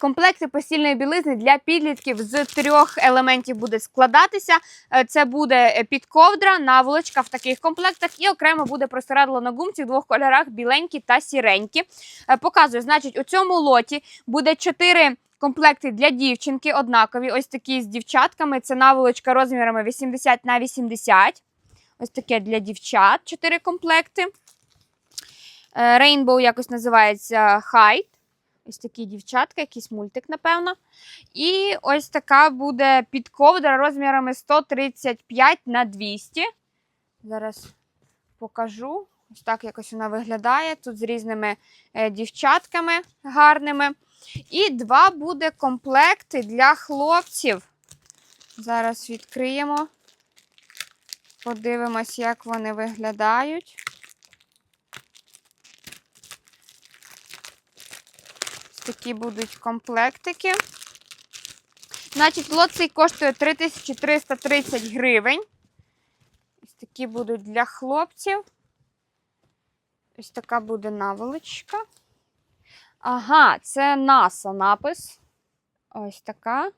Комплекти постільної білизни для підлітків з трьох елементів буде складатися. Е, Це буде е, підковдра, наволочка в таких комплектах, і окремо буде простирадло на гумці в двох кольорах: біленькі та сіренькі. Е, Показую, значить, у цьому лоті буде чотири. Комплекти для дівчинки однакові. Ось такі з дівчатками. Це наволочка розмірами 80 на 80. Ось таке для дівчат. Чотири комплекти. Rainbow якось називається Height. Ось такі дівчатка, якийсь мультик, напевно. І ось така буде підковдра розмірами 135 на 200. Зараз покажу. Ось так якось вона виглядає. Тут з різними е, дівчатками гарними. І два буде комплекти для хлопців. Зараз відкриємо. Подивимось, як вони виглядають. Такі будуть комплектики. Значить, лот цей коштує 3330 гривень. Ось такі будуть для хлопців. Ось така буде наволочка. Ага, це NASA напис. Ось така.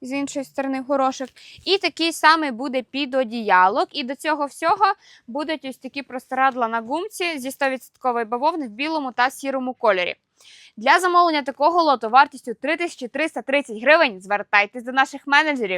З іншої сторони горошок. І такий самий буде підодіялок. І до цього всього будуть ось такі простирадла на гумці зі 100% бавовни в білому та сірому кольорі. Для замовлення такого лоту вартістю 3330 гривень звертайтесь до наших менеджерів.